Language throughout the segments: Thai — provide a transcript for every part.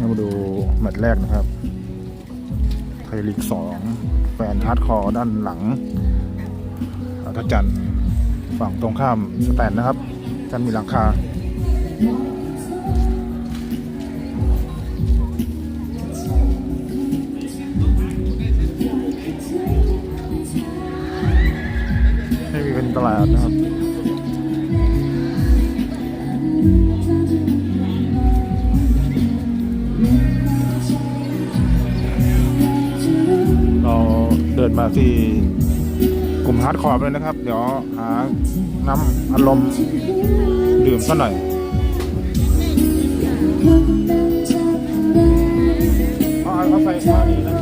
มาดูแมตช์แรกนะครับไทยลีกสองแฟนฮาร์ดคอร์ด้านหลังอัธจันทร์ฝั่งตรงข้ามสแตนนะครับ จันมีหลังคาไม่มีเป็นตลาดนะครับ นมาที่กลุ่มฮาร์ดคอร์เลยนะครับ เดี๋ยวหาน้ำอารมณ์ดื่มสักหน่อยเอาเอาใส่ข้าวดีนะ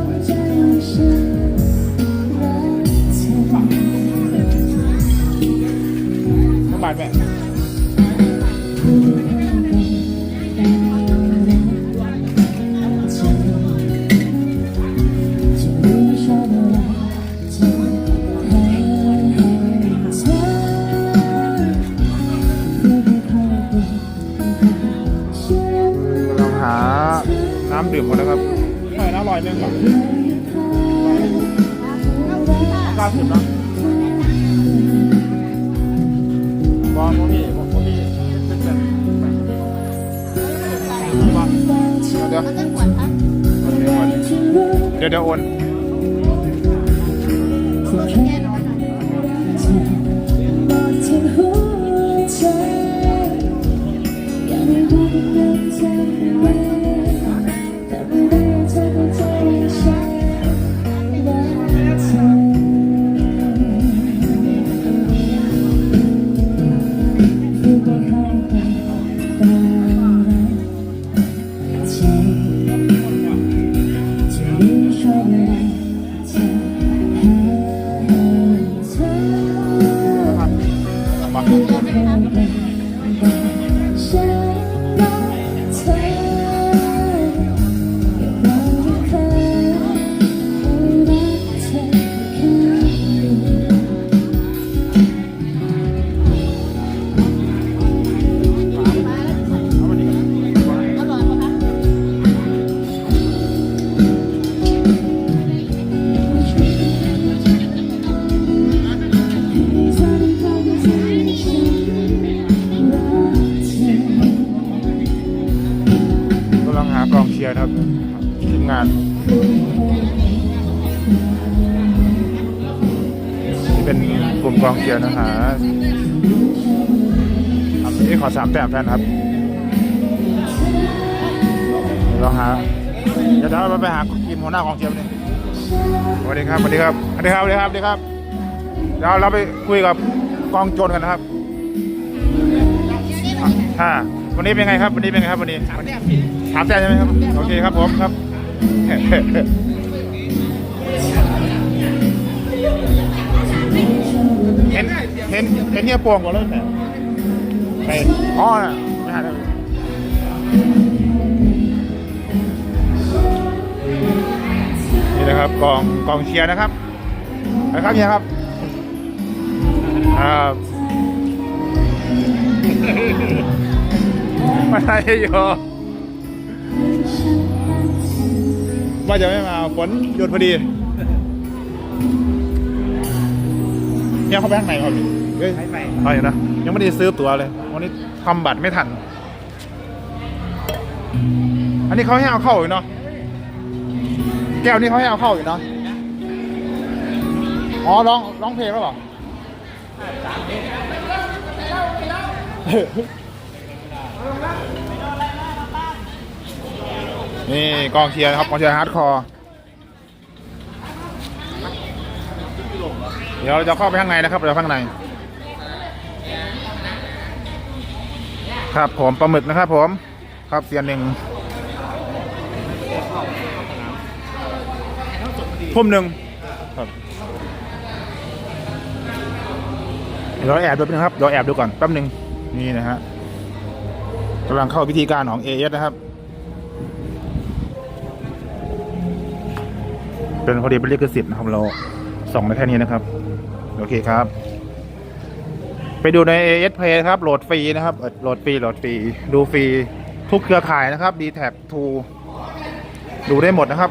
สบายแม่ ดื่มก่อนนะครับใช่น้ำลอยหนึ่งก่อนกล้าสิบนะบอลโมมี่โมมี่เป็นแบบมาเดี๋ยวเดี๋ยวเดี๋ยวโอน หากองเชียร์นะครับทีมงานนี่เป็นกลุ่มกองเชียร์นะฮะอันนี้ขอสามแต้มแฟนครับเราหาเดี๋ยวเราไปหากินหัวหน้ากองเชียร์นี่สวัสดีครับสวัสดีครับสวัสดีครับสวัสดีครับสวัสดีครับเดี๋ยวเราไปคุยกับกองโจรกันนะครับอ่าวันนี้เป็นไงครับ วันนี้เป็นไงครับวันนี้สามแต้ใช่ไหมครับ โอเคครับผมครับ เห็นเห็นเห็นเฮียปวงก่อนเลยแต่ไปอ๋อนะไม่หาได้นี่นะครับกองกองเชียร์นะครับไปครับเฮียครับครับมาได้อยู่ ว่าจะไม่มาฝนหยุดพอดีเนี่ยเขาไปข้างในเขาดิเฮ้ยไปนะยังไม่ได้ซื้อตั๋วเลยวันนี้ทำบัตรไม่ทัน อันนี้เขาให้เอาเข้าอยู่เนาะแก้วนี้เขาให้เอาเข้าอยู่เนาะอ๋อร้องร้องเพลงแล้วเหรอ นี่กองเชียร์นะครับกองเชียร์ฮาร์ดคอร์เดี๋ยวเราจะเข้าไปข้างในนะครับเราข้างใน ครับผมปลาหมึกนะครับผม ครับเสียนหนึ่งทุ่มหนึ่งครับเดี๋ยวเราแอบดูแป๊บนึงครับเดี๋ยวแอบดูก่อนแป๊บนึงนี่นะฮะกำลังเข้าพิธีการของเอเอสนะครับ เป็นพอดีเป็นลิขสิทธิ์นะครับเราส่องได้แค่นี้นะครับ โอเคครับ ไปดูใน AS Play นะครับ โหลดฟรีนะครับเอ่อโหลดฟรี โหลดฟรี ดูฟรีทุกเครือข่ายนะครับ d t แท็ True ดูได้หมดนะครับ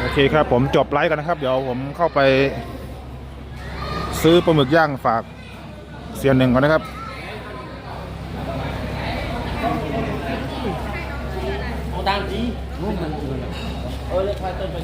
โอเคครับ ผมจบไลฟ์กันนะครับ เดี๋ยวผมเข้าไป ซื้อปลาหมึกย่างฝากเซียนหนึ่งก่อนนะครับ เอาดัง ดีนู่นมันเออเลยพาเติมไป